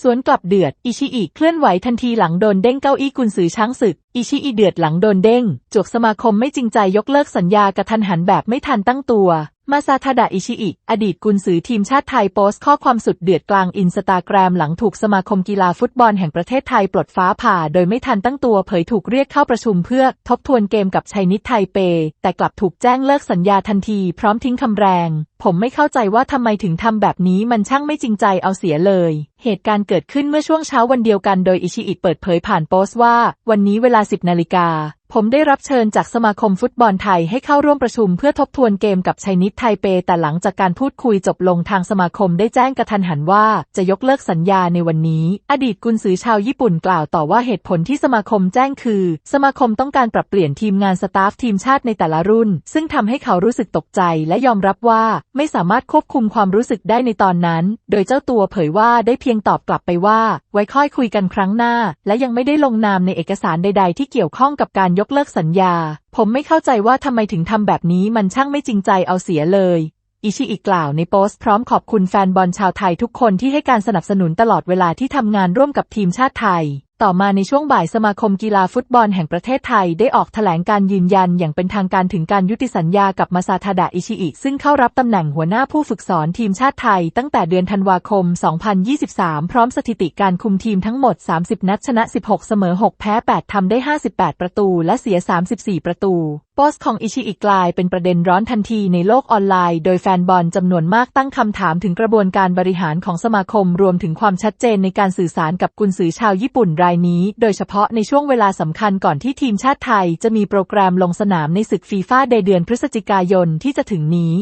สวนกลับเดือด อิชิอิเคลื่อนไหวทันทีหลังโดนเด้งเก้าอี้กุนซือช้างศึก อิชิอิเดือดหลังโดนเด้ง จวกสมาคมไม่จริงใจยกเลิกสัญญากระทันหันแบบไม่ทันตั้งตัวมาซาทาดะอิชิอิ อดีตกุนซือทีมชาติไทยโพสต์ข้อความสุดเดือดกลางอินสตาแกรมหลังถูกสมาคมกีฬาฟุตบอลแห่งประเทศไทยปลดฟ้าผ่า โดยไม่ทันตั้งตัวเผยถูกเรียกเข้าประชุมเพื่อทบทวนเกมกับชัยนิทไทเป แต่กลับถูกแจ้งเลิกสัญญาทันทีพร้อมทิ้งคำแรง ผมไม่เข้าใจว่าทำไมถึงทำแบบนี้มันช่างไม่จริงใจเอาเสียเลย เหตุการณ์เกิดขึ้นเมื่อช่วงเช้าวันเดียวกันโดยอิชิอิเปิดเผยผ่านโพสต์ว่า วันนี้เวลา 10นาฬิกา ผมได้รับเชิญจากสมาคมฟุตบอลไทยให้เข้าร่วมประชุมเพื่อทบทวนเกมกับชัยนิทไทเป แต่หลังจากการพูดคุยจบลงทางสมาคมได้แจ้งกระทันหันว่าจะยกเลิกสัญญาในวันนี้ อดีตกุนซือชาวญี่ปุ่นกล่าวต่อว่าเหตุผลที่สมาคมแจ้งคือ สมาคมต้องการปรับเปลี่ยนทีมงานสตาฟทีมชาติในแต่ละรุ่น ซึ่งทำให้เขารู้สึกตกใจและยอมรับว่าไม่สามารถควบคุมความรู้สึกได้ในตอนนั้น โดยเจ้าตัวเผยว่าได้เพียงตอบกลับไปว่า ไว้ค่อยคุยกันครั้งหน้า และยังไม่ได้ลงนามในเอกสารใด ๆ ที่เกี่ยวข้องกับการยกเลิกสัญญา ผมไม่เข้าใจว่าทำไมถึงทำแบบนี้มันช่างไม่จริงใจเอาเสียเลย อิชิอิกล่าวในโพสต์พร้อมขอบคุณแฟนบอลชาวไทยทุกคนที่ให้การสนับสนุนตลอดเวลาที่ทำงานร่วมกับทีมชาติไทย ต่อมาในช่วงบ่ายสมาคมกีฬาฟุตบอลแห่งประเทศไทยได้ออกแถลงการยืนยันอย่างเป็นทางการถึงการยุติสัญญากับมาซาทาดะอิชิอิซึ่งเข้ารับตำแหน่งหัวหน้าผู้ฝึกสอนทีมชาติไทย ตั้งแต่เดือนธันวาคม 2023 พร้อมสถิติการคุมทีมทั้งหมด 30 นัดชนะ 16 เสมอ 6 แพ้ 8 ทำได้ 58 ประตู และเสีย 34 ประตู สต์ของอิชิอิกลายเป็นประเด็นร้อนทันทีในโลกออนไลน์ โดยแฟนบอลจำนวนมากตั้งคำถามถึงกระบวนการบริหารของสมาคมรวมถึงความชัดเจนในการสื่อสารกับกุนซือชาวญี่ปุ่นรายนี้ โดยเฉพาะในช่วงเวลาสำคัญก่อนที่ทีมชาติไทย จะมีโปรแกรมลงสนามในศึกฟีฟ่าในเดือนพฤศจิกายนที่จะถึงนี้